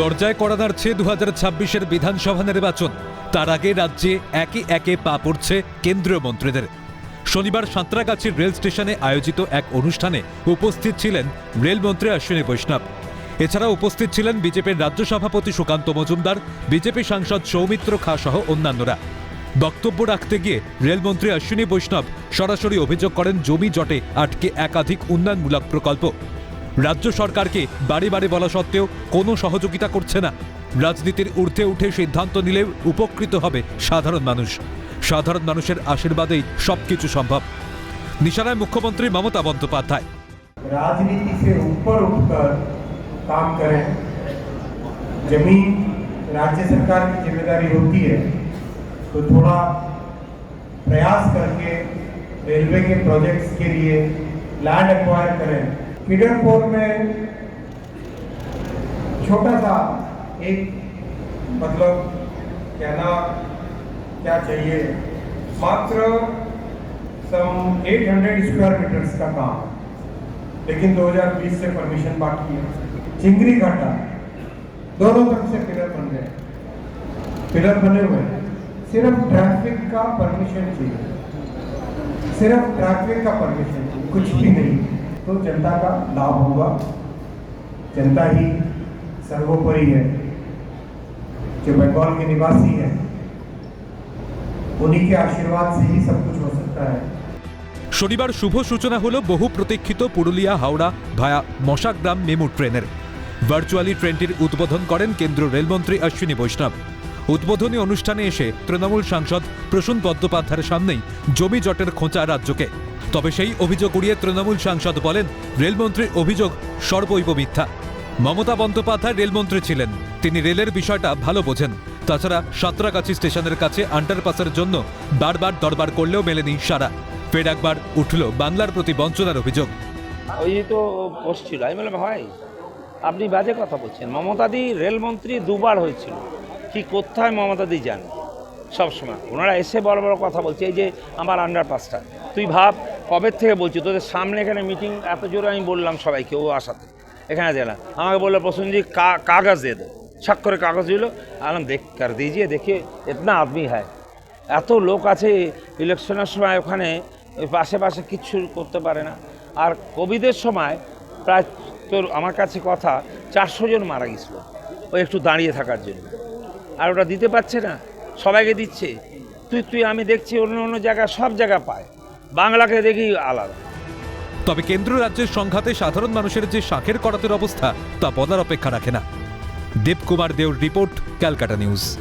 দরজায় করা দাঁড়ছে দু হাজার ছাব্বিশের বিধানসভা নির্বাচন। তার আগে রাজ্যে একে একে পা পড়ছে কেন্দ্রীয় মন্ত্রীদের। শনিবার সাঁতরাগাছির রেল স্টেশনে আয়োজিত এক অনুষ্ঠানে উপস্থিত ছিলেন রেলমন্ত্রী অশ্বিনী বৈষ্ণব। এছাড়া উপস্থিত ছিলেন বিজেপির রাজ্য সভাপতি সুকান্ত মজুমদার, বিজেপি সাংসদ সৌমিত্র খা সহ অন্যান্যরা। বক্তব্য রাখতে গিয়ে রেলমন্ত্রী অশ্বিনী বৈষ্ণব সরাসরি অভিযোগ করেন, জমি জটে আটকে একাধিক উন্নয়নমূলক প্রকল্প। রাজ্য সরকারকে বাড়ি বাড়ি বলা সত্ত্বেও কোনো সহযোগিতা করছে না রাজনীতির ঊর্ধ্বে উঠে সিদ্ধান্ত নিলে উপকৃত হবে সাধারণ মানুষ সাধারণ মানুষের আশীর্বাদেই সবকিছু সম্ভব নিশানায় মুখ্যমন্ত্রী মমতা বন্দ্যোপাধ্যায় राजनीति से ऊपर उठकर काम करें जमीन राज्य सरकार की जिम्मेदारी होती है तो थोड़ा प्रयास करके रेलवे के प्रोजेक्ट्स के लिए लैंड एक्वायर करें किडरपुर में छोटा सा एक मतलब कहना क्या चाहिए? मात्र सम 800 स्क्वायर मीटर्स का काम। लेकिन 2020 से परमिशन बाकी है। चिंगरी घाटा दोनों तरफ़ से पिलर बन गए। पिलर बने हुए हैं। सिर्फ़ ट्रैफ़िक का परमिशन चाहिए। सिर्फ़ ट्रैफ़िक का परमिशन चाहिए। कुछ भी नहीं। तो जनता का लाभ होगा जनता ही सर्वोपरि है जो बंगाल के निवासी हैं उन्हीं के आशीर्वाद से ही सब कुछ हो सकता है শনিবার শুভ সূচনা হলো বহু প্রতীক্ষিত পুরুলিয়া হাওড়া ভায়া মশাগ্রাম মেমু ট্রেনের ভার্চুয়ালি ট্রেনটির উদ্বোধন করেন কেন্দ্রীয় রেলমন্ত্রী অশ্বিনী বৈষ্ণব উদ্বোধনী অনুষ্ঠানে এসে তৃণমূল সাংসদ প্রসূন বন্দ্যোপাধ্যায়ের সামনেই জমি জটের খোঁচা রাজ্যকে তবে সেই অভিযোগ উড়িয়ে তৃণমূল সাংসদ বলেন রেলমন্ত্রীর অভিযোগ সর্বৈব মিথ্যা। মমতা বন্দ্যোপাধ্যায় রেলমন্ত্রী ছিলেন। তিনি রেলের বিষয়টা ভালো বোঝেন। তাছাড়া সাঁতরাগাছি স্টেশনের কাছে আন্ডারপাসের জন্য বারবার দরবার করলেও মেলেনি সারা। ফের একবার উঠল বাংলার প্রতি বঞ্চনার অভিযোগ। ওই তো পোস্ট আমি বললাম ভাই, আপনি বাজে কথা বলছেন। মমতাদি রেলমন্ত্রী দুবার হয়েছিল। কি কোথায় মমতাদি যান? সবসময়। ওনারা এসে বড় বড় কথা বলছে, এই যে আমার আন্ডারপাসটা। তুই ভাব কবে থেকে বলছি? তোদের সামনে এখানে মিটিং এত জোরে আমি বললাম সবাইকে, ও আসাতে। এখানে দিলাম আমাকে বলল প্রসেনজি কাগজ দিয়ে দো। স্বাক্ষরে কাগজ দিল। আলাম দেখ, কর দিজিয়ে দেখে ইতনা আদমি হয়। এত লোক আছে ইলেকশনের সময় ওখানে, ওই পাশে পাশে কিচ্ছু করতে পারে না। আর কোভিডের সময় প্রায় তোর, আমার কাছে কথা, চারশো জন মারা গেছিল ওই একটু দাঁড়িয়ে থাকার জন্য। আর ওটা দিতে পারছে না, সবাইকে দিচ্ছে। তুই তুই, আমি দেখছি অন্য অন্য জায়গায় সব জায়গা পায়। বাংলাকে দেখি আলাদা। তবে কেন্দ্র রাজ্যের সংঘাতে সাধারণ মানুষের যে শাঁখের করাতের অবস্থা, তা বলার অপেক্ষা রাখে না। দেবকুমার দেওর রিপোর্ট, ক্যালকাটা নিউজ।